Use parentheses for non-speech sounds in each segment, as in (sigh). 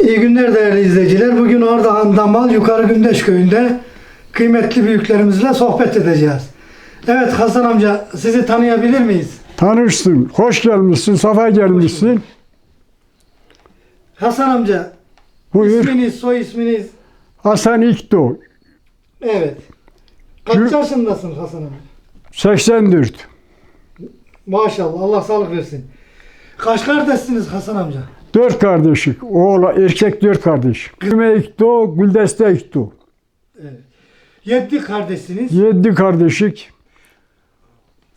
İyi günler değerli izleyiciler. Bugün Ardahan Damal Yukarı Gündeş Köyü'nde kıymetli büyüklerimizle sohbet edeceğiz. Evet Hasan amca sizi tanıyabilir miyiz? Tanışsın. Hoş gelmişsin. Safa gelmişsin. Hasan amca Buyur. isminiz, soy isminiz. Hasan İkdo. Evet. Kaç Yürü. yaşındasın Hasan amca? 84. Maşallah Allah sağlık versin. Kaç kardeşsiniz Hasan amca? Dört kardeşik. Oğla erkek dört kardeş. Kızme İkdo, Güldeste İkdo. Evet. Yedi kardeşsiniz. Yedi kardeşik.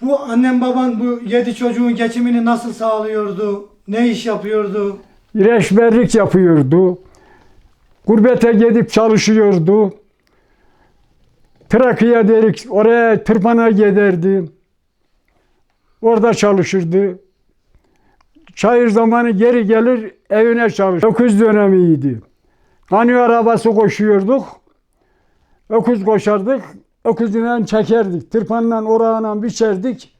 Bu annem baban bu yedi çocuğun geçimini nasıl sağlıyordu? Ne iş yapıyordu? Reşberlik yapıyordu. Gurbete gidip çalışıyordu. Trakya derik oraya tırpana giderdi. Orada çalışırdı. Çayır zamanı geri gelir evine çalışır. Öküz dönemiydi. Kanyo arabası koşuyorduk. Öküz koşardık. Öküzünden çekerdik. Tırpanla orağına biçerdik.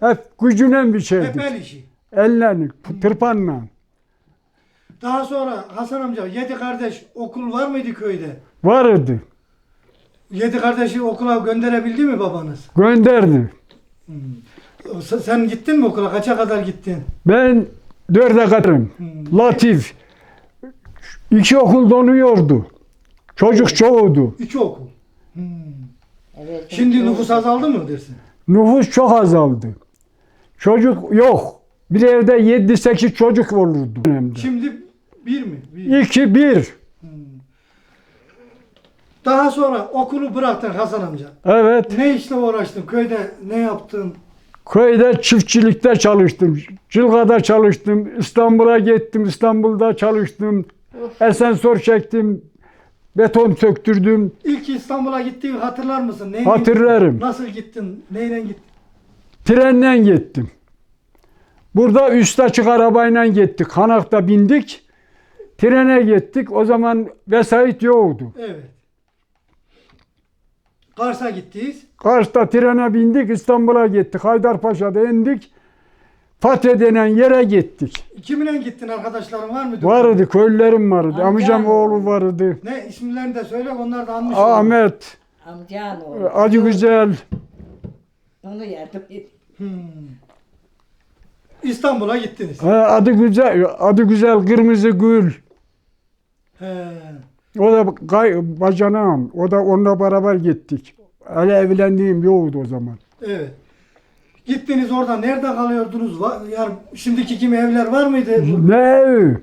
Hep gücüyle biçerdik. Hep el işi. Elle, tırpanla. Daha sonra Hasan amca yedi kardeş okul var mıydı köyde? Vardı. Yedi kardeşi okula gönderebildi mi babanız? Gönderdi. Sen- Sen gittin mi okula? Kaça kadar gittin? Ben dörde kadarım. Hmm. Latif. İki okul donuyordu. Çocuk çoğudu. İki okul. Hmm. Evet, Şimdi nüfus azaldı mı dersin? Nüfus çok azaldı. Çocuk yok. Bir evde 7-8 çocuk olurdu. Şimdi bir mi? Bir. 2 1. Daha sonra okulu bıraktın Hasan amca. Evet. Ne işle uğraştın? Köyde ne yaptın? Köyde çiftçilikte çalıştım. Cilga'da çalıştım. İstanbul'a gittim. İstanbul'da çalıştım. Esensör çektim. Beton söktürdüm. İlk İstanbul'a gittiğini hatırlar mısın? Neyle Hatırlarım. Nasıl gittin? Neyle gittin? Trenle gittim. Burada üst açık arabayla gittik. Hanak'ta bindik. Trene gittik. O zaman vesait yoktu. Evet. Kars'a gittiyiz. Kars'ta trene bindik. İstanbul'a gittik. Haydarpaşa'da indik. Fatih denen yere gittik. Kiminle gittin? Arkadaşların var mıydı? Vardı, köylülerim vardı. Amcam. Amcam oğlu vardı. Ne isimlerini de söyle onlar da anmış. olur. Ahmet, Amcan o. Acı Güzel, Onu yardım et. Hmm. İstanbul'a gittiniz. ha, adı güzel, adı güzel Kırmızı Gül. He. O da gay, bacanağım. O da onunla beraber gittik. Hele evlendiğim yoktu o zaman. Evet. Gittiniz orada nerede kalıyordunuz? Var, yani şimdiki kimi evler var mıydı? Ne ev?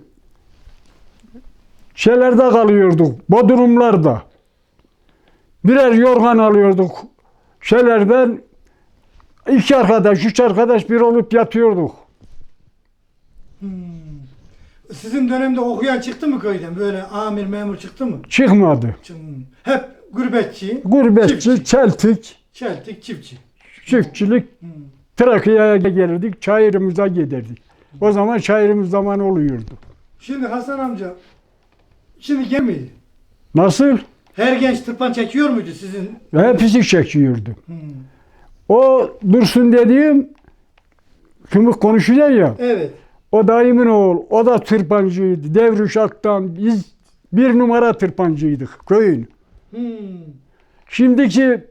Şeylerde kalıyorduk, bodrumlarda. Birer yorgan alıyorduk. Şeylerden iki arkadaş, üç arkadaş bir olup yatıyorduk. Hmm. Sizin dönemde okuyan çıktı mı köyden? Böyle amir memur çıktı mı? Çıkmadı. Hmm. Hep gurbetçi, Gurbetçi, Çiftçi. çeltik, çeltik, çiftçi. çiftçilik, Hmm. Trakya'ya gelirdik, çayırımıza giderdik. O zaman çayırımız zaman oluyordu. Şimdi Hasan amca, şimdi gel miydi? Nasıl? Her genç tırpan çekiyor muydu sizin? Hepsi çekiyordu. Hmm. O Dursun dediğim, şimdi konuşuyor ya, Evet. O dayımın oğlu, o da tırpancıydı. Devrüşak'tan biz bir numara tırpancıydık köyün. Hmm. Şimdiki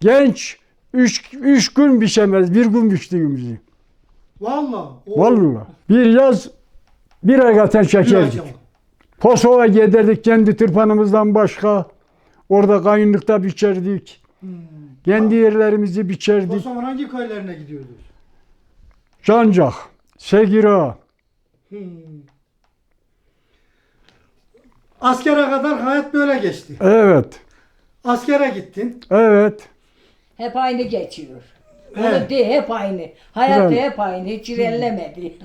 genç üç, üç gün biçemez, bir gün biçtiğimizi. Vallahi. o- Vallahi. Bir yaz bir ay zaten Bir çekerdik. Kosova giderdik kendi tırpanımızdan başka. Orada kayınlıkta biçerdik. Hmm. Kendi yerlerimizi biçerdik. zaman hangi köylerine gidiyordunuz? Cancak, Segira. Hmm. Askere kadar hayat böyle geçti. Evet, Askere gittin. evet. Hep aynı geçiyor. Evet. Onu de hep aynı. Hayatı Güzel. hep aynı. Hiç ilerlemedi.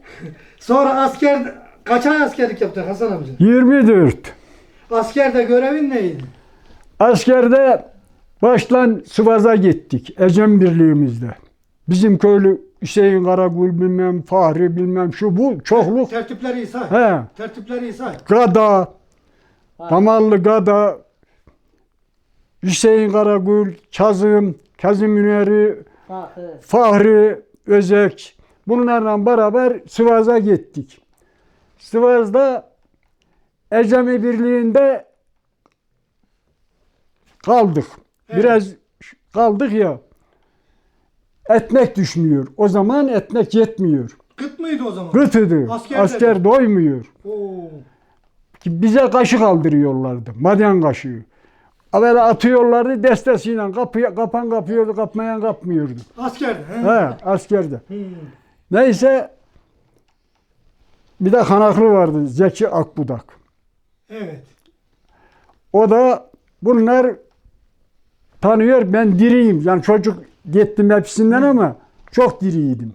(laughs) Sonra asker kaç ay askerlik yaptın Hasan amca? 24. Askerde görevin neydi? Askerde baştan Sivas'a gittik. Ecem Birliğimizde. Bizim köylü Hüseyin Karagül bilmem, Fahri bilmem şu bu çokluk. Tertipleri say. He. Tertipleri say. Gada, Damarlı Gada, Hüseyin Karagül, Kazım, Kazım Üneri, Fakir. Fahri Özek bunlarla beraber Sivas'a gittik. Sivas'da Ecemi Birliği'nde kaldık. Evet. Biraz kaldık ya. Etmek düşmüyor. O zaman etmek yetmiyor. Kıt mıydı o zaman? Gıtıdı. Askerde Asker doymuyor. Oo. Bize kaşık aldırıyorlardı. Madyan kaşığı. Böyle atıyorlardı destesiyle kapıya, kapan kapıyordu, kapmayan kapmıyordu. Askerde. He. He, askerde. Hmm. Neyse bir de kanaklı vardı Zeki Akbudak. Evet. O da bunlar tanıyor ben diriyim. Yani çocuk gittim hepsinden ama çok diriydim.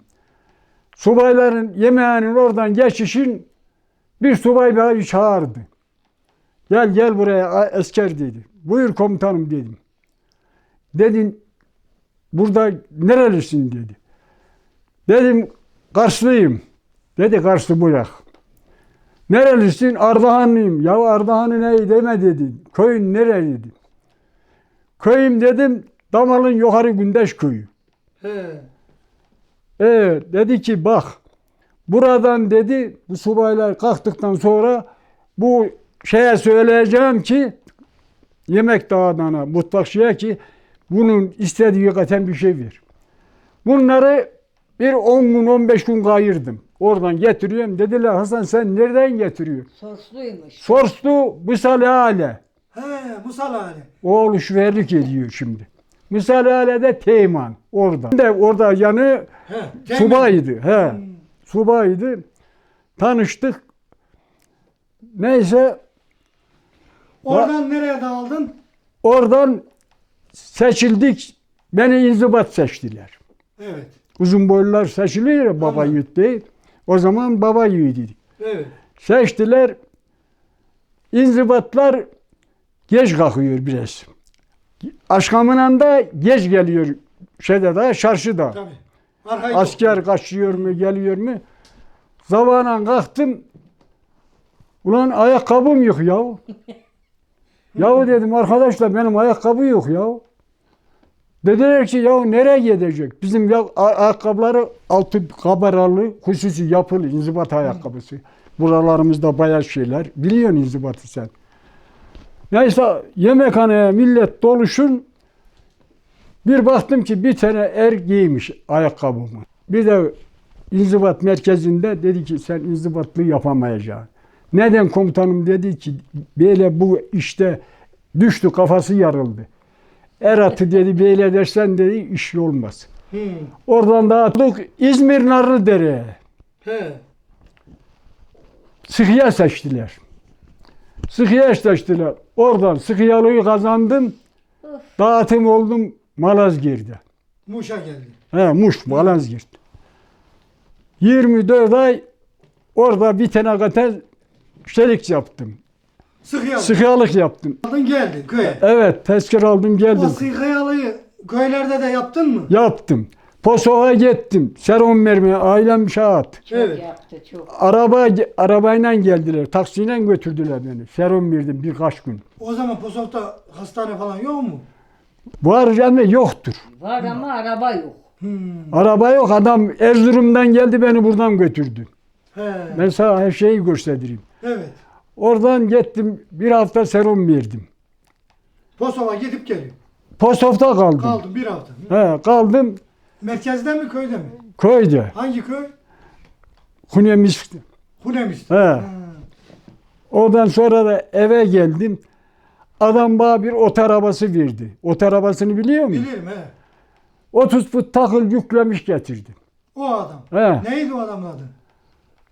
Subayların yemeğinin oradan geçişin bir subay beni çağırdı. Gel gel buraya asker dedi. Buyur komutanım dedim. Dedin burada nerelisin dedi. Dedim Karslıyım. Dedi Karslı bırak. Nerelisin? Ardahanlıyım. Ya Ardahan'ı ne deme dedi. Köyün nereli dedi. Köyüm dedim Damal'ın yukarı Gündeş köyü. He. E dedi ki bak buradan dedi bu subaylar kalktıktan sonra bu şeye söyleyeceğim ki yemek dağıdana mutfakçıya ki bunun istediği katen bir şey ver. Bunları bir 10 gün 15 gün kayırdım. Oradan getiriyorum. Dediler Hasan sen nereden getiriyorsun? Sorsluymuş. Sorstu Misal Ale. He. Musal Ali. Oğlu şüverlik ediyor şimdi. Misal Ale'de Teğmen orada. De orada yanı He. Subaydı. He. Hmm. Subaydı. Tanıştık. Neyse Oradan nereye dağıldın? oradan seçildik. Beni inzibat seçtiler. Evet. Uzun boylular seçiliyor ya baba Tamam. yiğit değil. O zaman baba yiğidiydik. Evet. Seçtiler. İnzibatlar geç kalkıyor biraz. Aşkamınan da geç geliyor şeyde de çarşıda. Tabii. Arkayı Asker kaçıyor mu geliyor mu? Zamanla kalktım. Ulan ayakkabım yok ya. (laughs) yahu dedim arkadaşlar benim ayakkabı yok ya. Dediler ki ya nereye gidecek? Bizim ya, ayakkabıları altı kabaralı, hususi yapılı inzibat ayakkabısı. Buralarımızda bayağı şeyler. Biliyorsun inzibatı sen. Neyse yemekhaneye millet doluşun. Bir baktım ki bir tane er giymiş ayakkabımı. Bir de inzibat merkezinde dedi ki sen inzibatlığı yapamayacaksın. Neden komutanım dedi ki böyle bu işte düştü kafası yarıldı. Erat'ı dedi böyle dersen dedi iş olmaz. Hmm. Oradan dağıttık İzmir Narlıdere'ye. Sıkıya seçtiler. Sıkıya seçtiler. Oradan sıkıyalığı kazandım. Dağıtım oldum Malazgirt'te. Muş'a geldi. He, Muş, Malazgirt. 24 ay orada bir tane kadar şeylik yaptım. Sıkıyalı. Sıkıyalık yaptım. Aldın geldin köye. Evet, tezkere aldım O geldim. sıkıyalıyı köylerde de yaptın mı? Yaptım. Posova gittim. Serum vermeye ailem şahat. Çok Evet. yaptı çok. Araba arabayla geldiler. Taksiyle götürdüler beni. Serum verdim birkaç gün. O zaman Posof'ta hastane falan yok mu? Var canım yoktur. Var ama araba yok. Hmm. Araba yok. Adam Erzurum'dan geldi beni buradan götürdü. He. Ben sana her şeyi göstereyim. Evet. Oradan gittim bir hafta serum verdim. Posof'a gidip geliyor. Postof'ta kaldım. Kaldın bir hafta. He, kaldım Merkezde mi köyde mi? köyde. Hangi köy? Kunemis. Hunemis. He. Ha. Oradan sonra da eve geldim. Adam bana bir ot arabası verdi. Ot arabasını biliyor musun? Bilirim he. 30 fut takıl yüklemiş getirdi. O adam. He. Neydi o adamın adı?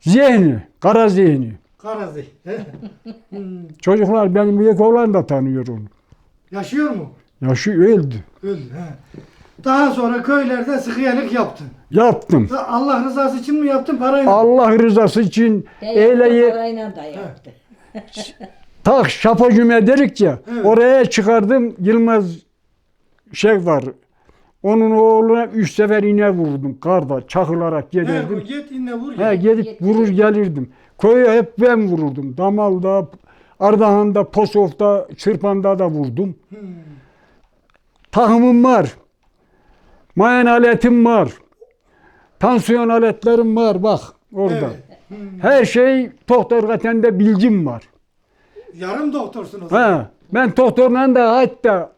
Zihni, kara zihni. Karazi. He. Hmm. (laughs) Çocuklar benim büyük oğlan da tanıyor onu. Yaşıyor mu? Yaşı öldü. Öldü. He. Daha sonra köylerde sıkıyalık yaptın. Yaptım. Allah rızası için mi yaptın parayla? mı? Allah rızası için De yaptı, eyle parayla da yaptı. tak şapacüme dedik ya. Evet. Oraya çıkardım Yılmaz şey var. Onun oğluna üç sefer iğne vurdum karda çakılarak He, gelirdim. git inne vur. He, gel. gidip Git, vurur gelirdim. Köye hep ben vururdum. Damal'da, Ardahan'da, Posof'ta, Çırpan'da da vurdum. Hmm. Takımım var. Mayan aletim var. Tansiyon aletlerim var bak orada. Evet. Hmm. Her şey doktor katende bilgim var. Yarım doktorsun o zaman. He, ben doktorla da hatta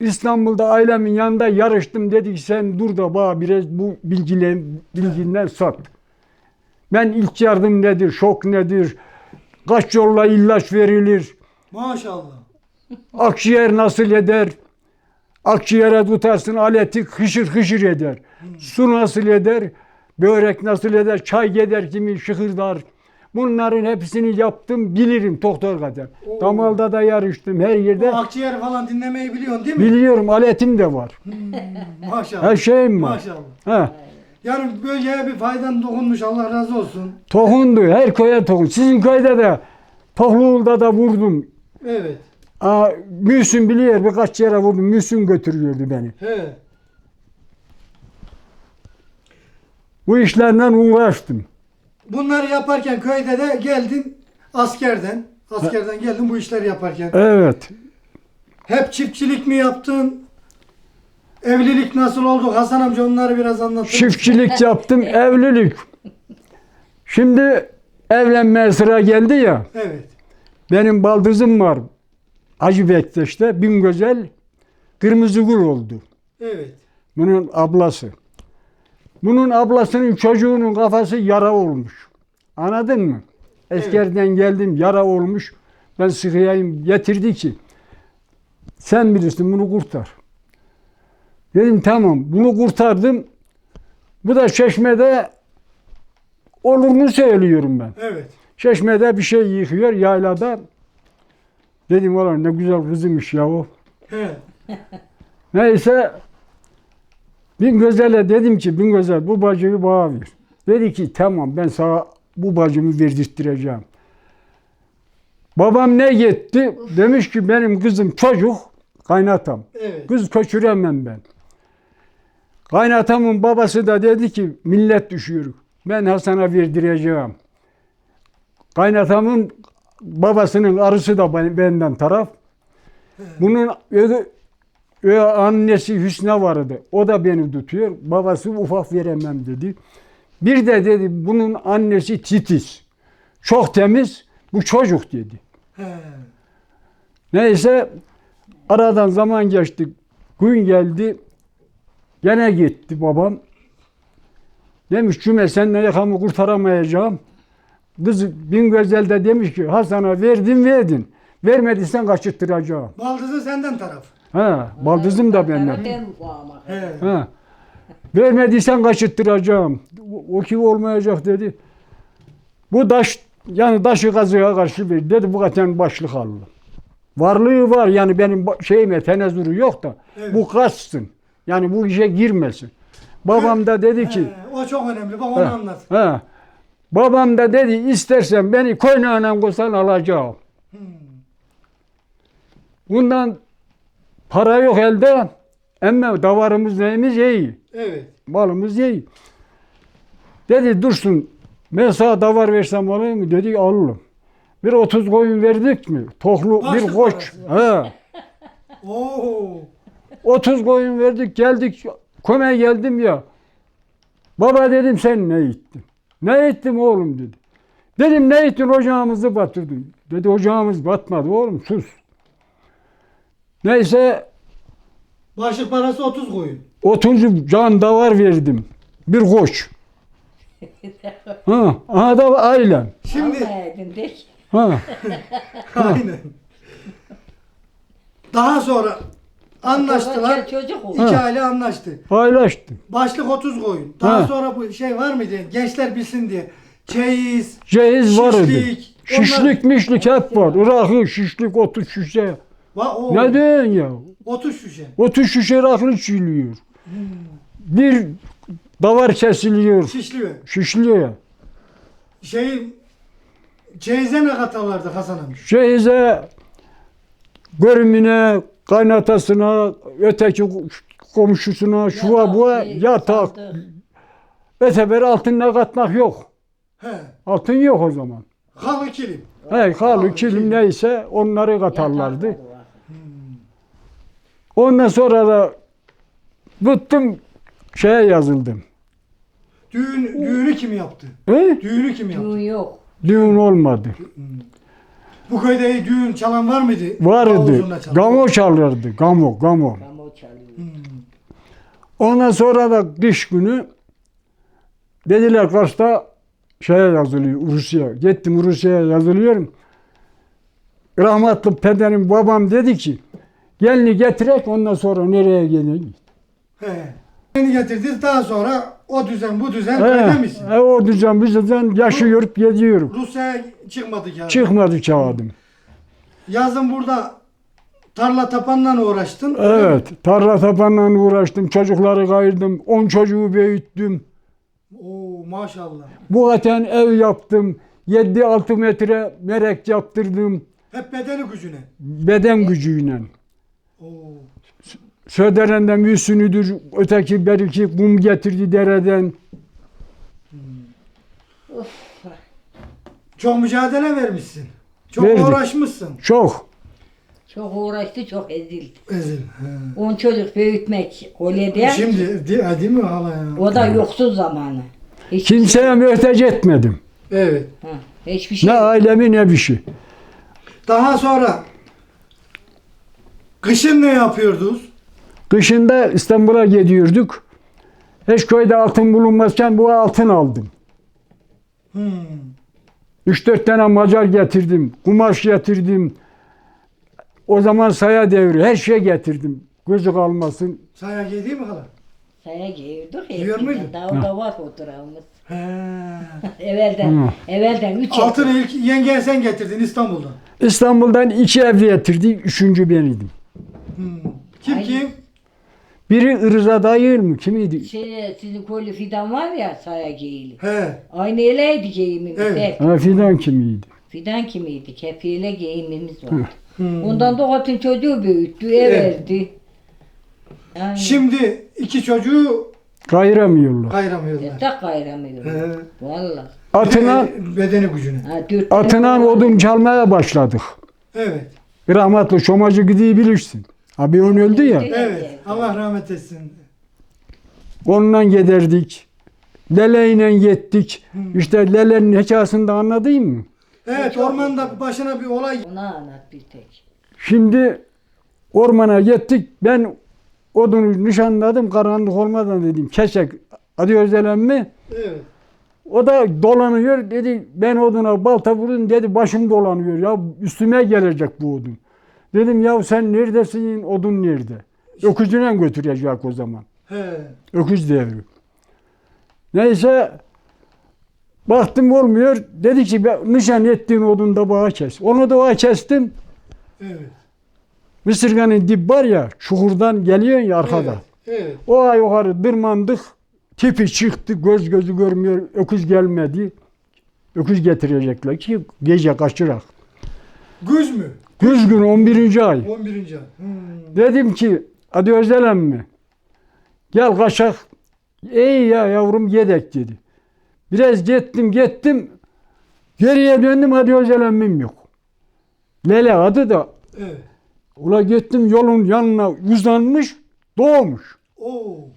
İstanbul'da ailemin yanında yarıştım. Dedi ki sen dur da bana biraz bu bilgilen, bilginden sat. Ben ilk yardım nedir, şok nedir, kaç yolla ilaç verilir, Maşallah. akciğer nasıl eder, akciğere tutarsın aleti hışır hışır eder. Su nasıl eder, börek nasıl eder, çay gider kimi şıkırdar. Bunların hepsini yaptım, bilirim doktor kadar. Oo. Damalda da yarıştım, her Bu yerde. akciğer falan dinlemeyi biliyorsun değil mi? Biliyorum, aletim de var. Maşallah. Her şeyim var. Maşallah. Ha, Yani bölgeye bir faydan dokunmuş Allah razı olsun. tohundu, her köye tohun. Sizin köyde de, Tohluğul'da da vurdum. Evet. Aa, Müsün biliyor, birkaç yere vurdum. Müsün götürüyordu beni. He. Bu işlerle uğraştım. Bunları yaparken köyde de geldin askerden. Askerden geldin bu işleri yaparken. Evet. Hep çiftçilik mi yaptın? Evlilik nasıl oldu? Hasan amca onları biraz anlatır. mısın? Çiftçilik (laughs) yaptım, evlilik. Şimdi evlenmeye sıra geldi ya. Evet. Benim baldızım var. Hacı Bektaş'ta Bingözel Kırmızıgül oldu. Evet. Bunun ablası. Bunun ablasının çocuğunun kafası yara olmuş. Anladın mı? Eskerden geldim yara olmuş. Ben sıkıyayım getirdi ki sen bilirsin bunu kurtar. Dedim tamam bunu kurtardım. Bu da çeşmede olurunu söylüyorum ben. Evet. Çeşmede bir şey yıkıyor yaylada. Dedim ulan ne güzel kızımış ya o. (laughs) Neyse Bingözel'e dedim ki Bingözel bu bacıyı bana ver. Dedi ki tamam ben sana bu bacımı verdirttireceğim. Babam ne gitti? Demiş ki benim kızım çocuk kaynatam. Evet. Kız köçüremem ben. Kaynatamın babası da dedi ki millet düşüyor. Ben Hasan'a verdireceğim. Kaynatamın babasının arısı da ben- benden taraf. Bunun ö- ö- annesi Hüsnü vardı. O da beni tutuyor. Babası ufak veremem dedi. Bir de dedi bunun annesi titiz. Çok temiz. Bu çocuk dedi. He. Neyse aradan zaman geçti. Gün geldi. Gene gitti babam. Demiş Cüme seninle yakamı kurtaramayacağım. Kız Bingözel de demiş ki Hasan'a verdin verdin. Vermediysen kaçırttıracağım. Baldızı senden taraf. Ha, baldızım da benden. Ben bu ama. He. Ha. Vermediysen kaçırttıracağım. O, o ki olmayacak dedi. Bu taş yani taşı kazığa karşı bir dedi bu katen başlık aldı. Varlığı var yani benim şeyime tenezzülü yok da Evet. bu kaçsın. Yani bu işe girmesin. Babam da dedi ki He, O çok önemli. Bak onu Ha, anlat. ha. Babam da dedi istersen beni koynağına koysan alacağım. Hmm. Bundan para yok elde. Ama davarımız neyimiz iyi. Evet. Malımız iyi. Dedi dursun. Ben sana davar versem olur mu? Dedi alırım. Bir 30 koyun verdik mi? Tohlu bir Başlık koç. He. (laughs) Oo. 30 koyun verdik geldik. Kome geldim ya. Baba dedim sen ne ettin? Ne ettim oğlum dedi. Dedim ne ettin ocağımızı batırdın. Dedi ocağımız batmadı oğlum sus. Neyse Başlık parası 30 koyun. 30 can davar verdim. Bir koç. (laughs) Ha, aha da ailem. Şimdi. Ha. (laughs) aynen. Daha sonra anlaştılar. Çocuk- oldu. İki Ha. aile anlaştı. Paylaştım. Başlık 30 koyun. Daha Ha. sonra bu şey var mıydı? Gençler bilsin diye. Çeyiz, Cehiz var idi. şişlik. onlar- Şişlik mişlik hep var. Irakı şişlik, otu şişe. Va, o, Ne diyorsun ya? 30 şişe. Otu şişe rakı çiliyor. Bir davar kesiliyor. Şişliyor. Şişliyor. Şey Çeyize ne katarlardı Hasan amca? Cehize görümüne, kaynatasına, öteki komşusuna, şuva buğa şey, yatak. sandık. Öteber altına katmak yok. He. Altın yok o zaman. Halı kilim. He, kalı, Halı, kilim kilim. neyse onları katarlardı. Var. Ondan sonra da tuttum şeye yazıldım. Düğün, düğünü kim yaptı? He? Düğünü kim yaptı? Düğün yok. Düğün olmadı. Bu köyde düğün çalan var mıydı? Vardı. Davul çalan. Gamo çalırdı. Gamo, gamo. Ama o çalıyor. Ondan sonra da kış günü dediler Kars'ta şeye yazılıyor Rusya. Gittim Rusya'ya yazılıyorum. Rahmetli pederim babam dedi ki gelini getirek ondan sonra nereye gelin? He. Beni getirdiniz daha sonra o düzen bu düzen köyde misin? He, o düzen biz düzen yaşıyor gidiyoruz. Rusya'ya çıkmadık yani. Çıkmadı kağıdım. Yazın burada tarla tapanla uğraştın. Evet. Tarla tapanla uğraştım. Çocukları kayırdım. 10 çocuğu büyüttüm. Oo maşallah. Bu vaten ev yaptım. 7-6 metre merek yaptırdım. Hep bedeni gücüne. Beden gücüyle. Oo. Söderenden müsünüdür. Öteki belki kum getirdi dereden. Çok mücadele vermişsin. Çok Verdik. uğraşmışsın. Çok. Çok uğraştı, çok ezildi. Ezil. He. On çocuk büyütmek kolede. Şimdi değil, değil mi hala ya? O da yoksuz zamanı. Hiç, Kimseye mühtaç etmedim. Evet. Ha, hiçbir şey. Ne ailemi ne bir şey. Daha sonra kışın ne yapıyordunuz? Kışında İstanbul'a gidiyorduk. Köyde altın bulunmazken bu altın aldım. Hmm. 3-4 tane macar getirdim. Kumaş getirdim. O zaman saya devri. Her şey getirdim. Gözü kalmasın. Saya giydin mi hala? Saya giyiyorduk. Giyiyor muydun? Daha o da var fotoğrafımız. He. (laughs) Evvelden, Hı. evvelden üç Altını yapı. ilk yengeye sen getirdin İstanbul'dan. İstanbul'dan iki ev getirdi. Üçüncü beniydim. Hmm. Kim Ay. kim? Biri Irza dayı mı? Kimiydi? Şey, sizin kolye fidan var ya saya giyili. He. Aynı öyleydi giyimimiz Ha, hep. Fidan kimiydi? Fidan kimiydi? Kefiyle giyimimiz var. Hmm. Ondan da hatun çocuğu büyüttü, Evet. everdi. Yani, Şimdi iki çocuğu Kayıramıyorlar. kayıramıyorlar. Tek kayramıyor. He. Valla. Atına, Beden- bedeni gücüne. Ha, dört atına tane odun çalmaya başladık. Evet. Rahmetli Şomacı gidiği bilirsin. Abi onun öldü ya. Evet. Allah rahmet etsin. Onunla giderdik. Leleyle gittik. İşte lelenin hikayesini de anladın mı? Evet ormanda başına bir olay. Ona anlat bir tek. Şimdi ormana gittik. Ben odunu nişanladım. Karanlık olmadan dedim. Kesek. Hadi Özel mi? Evet. O da dolanıyor. Dedi ben oduna balta vurdum. Dedi başım dolanıyor. Ya üstüme gelecek bu odun. Dedim ya sen neredesin? Odun nerede? Öküzüne götürecek o zaman. He. Öküz devri. Neyse baktım olmuyor. Dedi ki "Ben nişan ettiğin odunu da bağa kes. Onu da bağa kestim. Evet. Mısırganın dip var ya çukurdan geliyorsun ya arkada. Evet. Evet. O ay yukarı dırmandık. Tipi çıktı. Göz gözü görmüyor. Öküz gelmedi. Öküz getirecekler ki gece kaçırak. Güz mü? Güz gün 11. ay. 11. ay. Hmm. Dedim ki hadi Özel emmi gel kaçak. İyi ya yavrum yedek dedi. Biraz gittim gittim. Geriye döndüm hadi Özel emmim yok. Lele adı da Evet. ula gittim yolun yanına uzanmış doğmuş. Oo.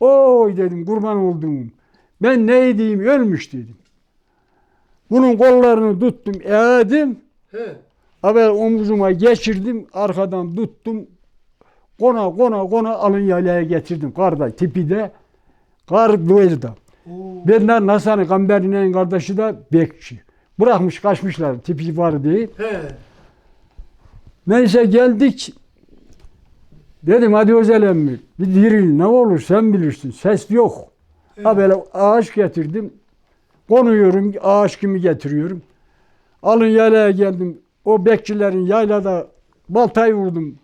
Oy dedim kurban olduğum. Ben ne diyeyim ölmüş dedim. Bunun kollarını tuttum eğdim. He. Haber omzuma geçirdim, arkadan tuttum. Kona kona kona alın yaylaya getirdim. Karda, tipi de. Kar böyle. Benden Hasan Gamberi'nin kardeşi de bekçi. Bırakmış kaçmışlar tipi var diye. He. Neyse geldik. Dedim hadi Özel emmi bir diril ne olur sen bilirsin. Ses yok. Ha böyle ağaç getirdim. Konuyorum ağaç gibi getiriyorum. Alın yaylaya geldim. O bekçilerin yaylada baltayı vurdum.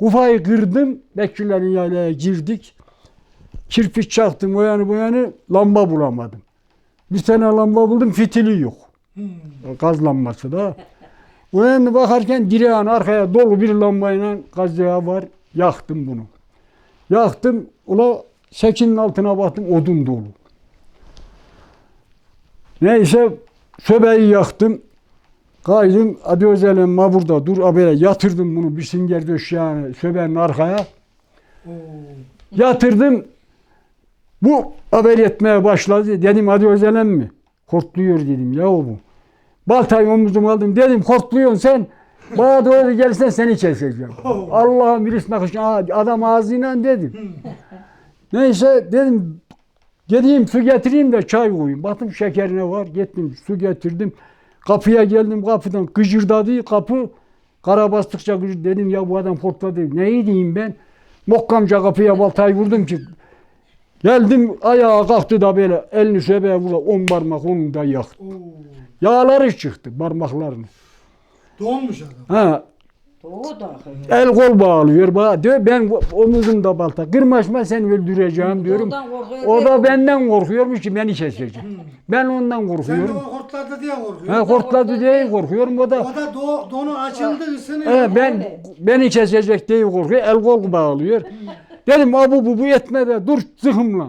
Kufayı kırdım. Bekçilerin yaylaya girdik. Kirpiç çaktım o yanı bu yanı lamba bulamadım. Bir tane lamba buldum fitili yok. Hmm. Gaz lambası da. O yanına bakarken direğin arkaya dolu bir lambayla gaz yağı var. Yaktım bunu. Yaktım. Ula sekinin altına baktım odun dolu. Neyse söbeyi yaktım. Kaydım. Hadi özelim ma burada dur. Abele yatırdım bunu bir singer döşeğine söbenin arkaya. Oo. Yatırdım. Bu haber etmeye başladı. Dedim hadi özelim mi? Korkluyor dedim ya bu. Baltayı omuzuma aldım. Dedim korkluyorsun sen. Bana doğru gelsen seni keseceğim. Allah'ım birisi nakış. Adam ağzıyla dedim. Neyse dedim gideyim su getireyim de çay koyayım. Baktım şekerine var. Gittim su getirdim. Kapıya geldim kapıdan gıcırdadı kapı. Kara bastıkça gıcır dedim ya bu adam korkladı. Neyi diyeyim ben? Mokkamca kapıya baltayı vurdum ki. Geldim ayağa kalktı da böyle elini şöyle vurdu. On parmak onu da yaktı. Oo, Yağları çıktı parmaklarını. donmuş adam. Ha. El kol bağlıyor. Bana diyor ben omuzumda balta. Kırmaşma seni öldüreceğim diyorum. O da benden korkuyormuş ki beni kesecek. Ben ondan Sen de korkuyorum. o hortladı diye korkuyorsun. Ha, korkladı diye korkuyorum o da. O da do, donu açıldı ısınıyor. He, ben Evet. beni kesecek diye korkuyor. El kol bağlıyor. Dedim abu bu bu etme de dur zıhımla.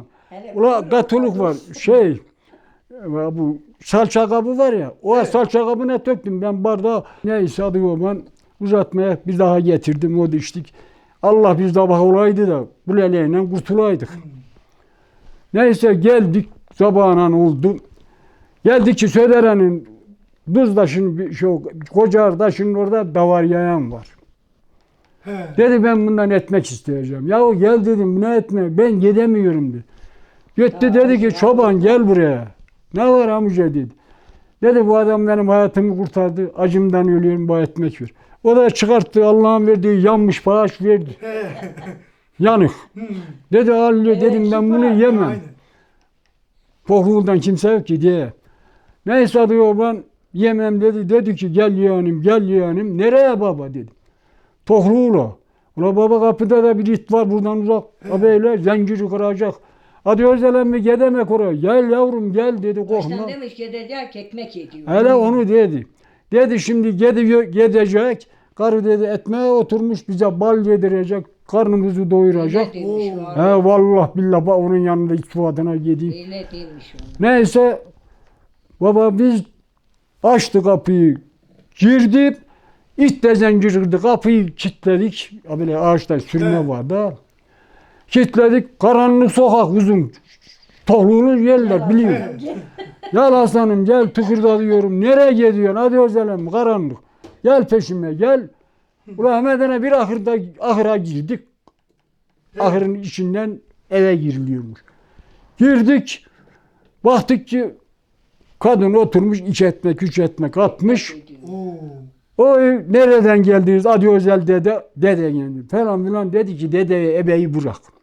Ula katılık var. (laughs) Şey bu salça kabı var ya. O salça kabına döktüm ben bardağı. Neyse adı o ben uzatmaya bir daha getirdim o içtik. Allah bir sabah olaydı da bu leleyle kurtulaydık. Neyse geldik sabahın oldu. Geldik ki Södere'nin Duzdaş'ın bir şu Kocaardaş'ın orada davar yayan var. He. Dedi ben bundan etmek isteyeceğim. Yahu gel dedim ne etme ben gidemiyorum dedi. Gitti dedi ki çoban gel buraya. Ne var amca dedi. Dedi bu adam benim hayatımı kurtardı. Acımdan ölüyorum bu ekmek ver. O da çıkarttı Allah'ın verdiği yanmış bağış verdi. (laughs) Yanık. Hmm. Dedi al dedim ben bunu yemem. Aynen. Pohluğundan kimse yok ki diye. Neyse diyor ben yemem dedi. Dedi ki gel yeğenim gel yeğenim. Nereye baba dedim. Tohluğula. Ula baba kapıda da bir it var buradan uzak. Abeyle zinciri kıracak. Hadi Özel mi gidemek oraya. Gel yavrum gel dedi korkma. Baştan demiş gidecek ekmek yediyor. Hele onu dedi. Dedi şimdi gidiyor, gidecek. Karı dedi ekmeğe oturmuş bize bal yedirecek. Karnımızı doyuracak. Öyle var. He vallahi billah bak onun yanında istifatına gideyim. Öyle demiş ona. Neyse baba biz açtı kapıyı girdik. İt de zincir kırdı. Kapıyı kilitledik. Böyle ağaçta sürme Evet. var da. Kilitledik. Karanlık sokak uzun. Tohluğunu yerler biliyor. Gel aslanım gel tıkırdatıyorum. Nereye gidiyorsun? Hadi özelim karanlık. Gel peşime gel. Ulan Ahmet'e bir ahırda ahıra girdik. Ahırın içinden eve giriliyormuş. Girdik. Baktık ki kadın oturmuş iki ekmek üç ekmek atmış. O nereden geldiniz? Hadi özel dede, dede geldi falan filan dedi ki dedeye ebeyi bırak.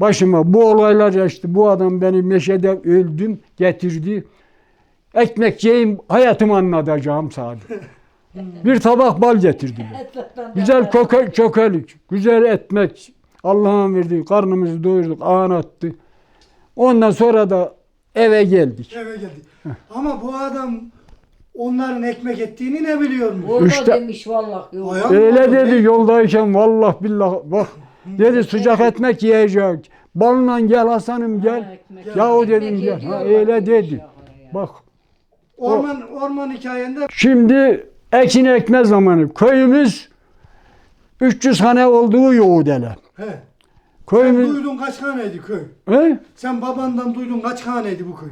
Başıma bu olaylar yaştı. Bu adam beni meşede öldüm getirdi. Ekmek yiyeyim hayatımı anlatacağım sadece. (laughs) Bir tabak bal getirdi. (laughs) Güzel köke, çökelik, güzel etmek. Allah'ın verdiği karnımızı doyurduk, ağın attı. Ondan sonra da eve geldik. Eve geldi. Ama bu adam onların ekmek ettiğini ne biliyormuş? Orada İşte- demiş vallahi. Yok. Ayağım Öyle oldu, dedi ne? yoldayken vallah billah bak dedi sıcak ekmek yiyecek. Balla gel Hasan'ım Ha, gel. ekmek- Ya o dedim gel. Ha, öyle dedi. Bak Orman, orman hikayende şimdi ekin ekme zamanı. Köyümüz 300 hane olduğu Yahudele. he. Sen Köyümüz duydun kaç haneydi köy? He? Sen babandan duydun kaç haneydi bu köy?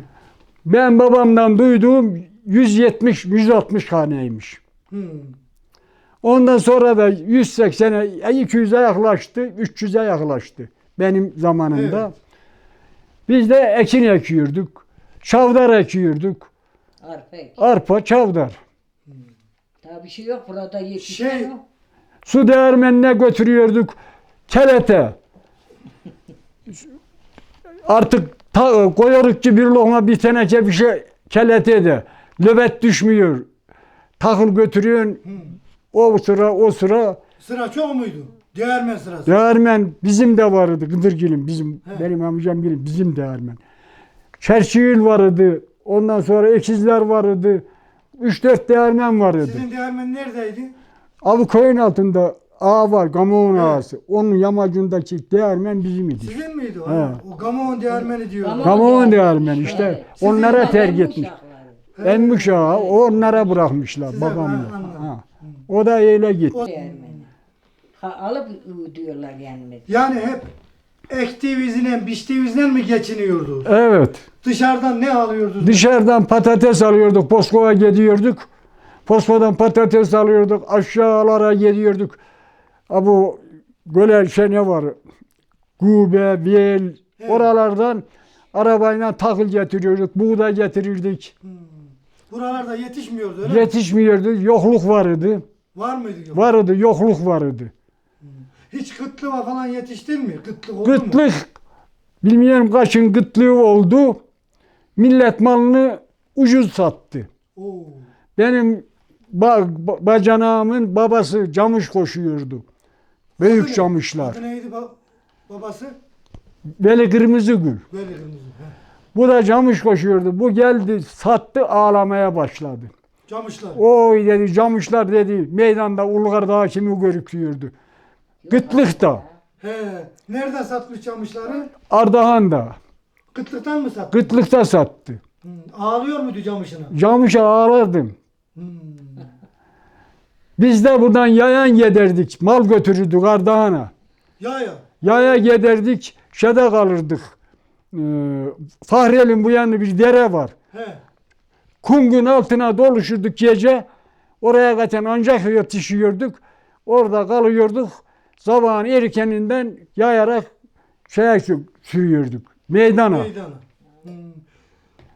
ben babamdan duyduğum 170 160 haneymiş. Hmm. Ondan sonra da 180'e 200'e yaklaştı, 300'e yaklaştı benim zamanımda. Evet. Biz de ekin ekiyorduk. Çavdar ekiyorduk. Arpa. Arpa, çavdar. Daha bir şey yok burada yetişiyor. Şey- Su değirmenine götürüyorduk. Kelete. Artık ta, koyarık ki bir lokma bir teneke bir şey kelete de. Löbet düşmüyor. Takıl götürüyorsun. O sıra o sıra Sıra çok muydu? Değermen sırası. Değermen bizim de vardı Gıdırgil'in bizim He. benim amcam bilir bizim değermen. Çerçiğil vardı. Ondan sonra ekizler vardı. 3-4 değermen vardı. Sizin değermen neredeydi? Abi köyün altında ağa var, Gamoğun ağası. Onun yamacındaki değermen bizim idi. Sizin miydi o? He. O Gamoğun değermeni diyor. Gamoğun Gamoğun değermen. işte. Evet. Onlara Sizin terk etmiş. Emmiş ağa onlara bırakmışlar Size- babamla. ha, anladım. O da öyle gitti. O-. Ha, alıp diyorlar yani. Yani hep ektiğinizle, biçtiğinizle mi geçiniyordunuz? Evet. Dışarıdan ne alıyordunuz? Dışarıdan patates alıyorduk. Poskova'ya gidiyorduk. Poskova'dan patates alıyorduk. Aşağılara gidiyorduk. Ha bu böyle şey ne var? Gube, Biyel Evet. oralardan arabayla tahıl getiriyorduk. Buğday getirirdik. Hmm. Buralarda yetişmiyordu öyle mi? Yetişmiyordu. Yokluk vardı. Var mıydı? Yok. Vardı, yokluk vardı. Hiç kıtlığa falan yetiştin mi? Kıtlık oldu mu? Gıtlık, bilmiyorum kaçın gıtlığı oldu. Millet malını ucuz sattı. Oo. Benim ba- ba- bacanağımın babası camış koşuyordu. Büyük Adı camışlar. Adı neydi ba- babası? Veli Kırmızıgül. Veli Kırmızı. he. Bu da camış koşuyordu. Bu geldi sattı ağlamaya başladı. Camışlar. Oy dedi camışlar dedi meydanda Ulgar Dağı kimi görüküyordu. Gıtlıkta. He. Nereden satmış camışları? Ardahan'da. Kıtlıktan mı sattı? Gıtlıkta sattı. Hmm. Ağlıyor muydu camışına? Camışa ağlardım. Hmm. Biz de buradan yayan giderdik. Mal götürürdük Ardahan'a. Ya ya. Yaya giderdik. Şeyde kalırdık. Ee, Fahrel'in bu yanında bir dere var. He. Kungun altına doluşurduk gece. Oraya zaten ancak yetişiyorduk. Orada kalıyorduk. Sabahın erkeninden yayarak şeye sü- sürüyorduk. Meydana. Meydana. Hmm.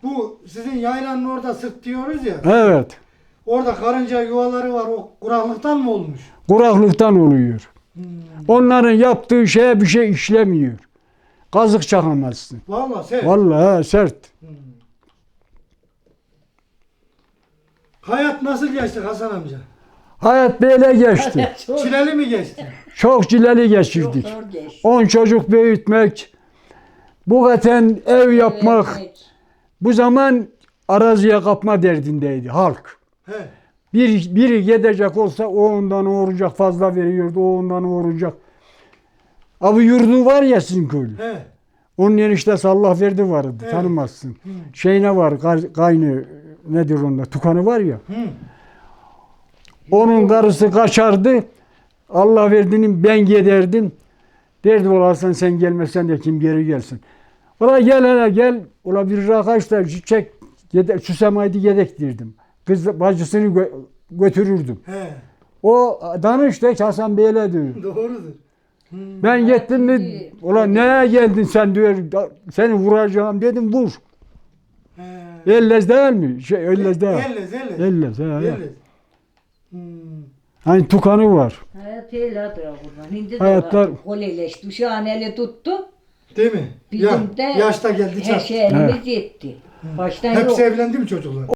Bu sizin yaylanın orada sırt diyoruz ya. Evet. Orada karınca yuvaları var. O kuraklıktan mı olmuş? Kuraklıktan oluyor. Hmm. Onların yaptığı şeye bir şey işlemiyor. Kazık çakamazsın. Vallahi sen. Vallahi he, sert. Hmm. Hayat nasıl geçti Hasan amca? Hayat böyle geçti. Çok, Çileli mi geçti? Çok çileli çok geçirdik. zor geçti. On çocuk büyütmek, bu zaten ev yapmak. Evet, Bu zaman araziye kapma derdindeydi halk. He. Bir, biri gidecek olsa o ondan uğrayacak fazla veriyordu, o ondan uğrayacak. Abi yurdu var ya sizin köyde. He. Onun eniştesi Allah verdi vardı, Evet. tanımazsın. Hı. Şey ne var, kay- kaynı nedir onda, tukanı var ya. Hı. Onun karısı kaçardı. Allah verdiğinin ben giderdim. Derdi olarsan sen gelmezsen de kim geri gelsin. Ola gel hele gel. Ola bir rakaç da çek. Yede, Süsemaydı yedek dirdim. Kız bacısını gö- götürürdüm. He. O danıştı Hasan Bey'le diyor. (laughs) Doğrudur. Hmm. Ben gittim mi? Ola neye geldin sen diyor. "Da- Seni vuracağım dedim vur. He. Ellez değil mi? Şey ellez değil. Ellez, ellez. Ellez. he. Ellez. Hmm. Hani tukanı var. Hayat eyledir buradan. Şimdi Hayatlar- de koleleşti. Şu an eli tuttu. Değil mi? Bizim ya, de yaşta geldi her çattı. şey elimiz yetti. Baştan yok. Hepsi evlendi mi çocuklar?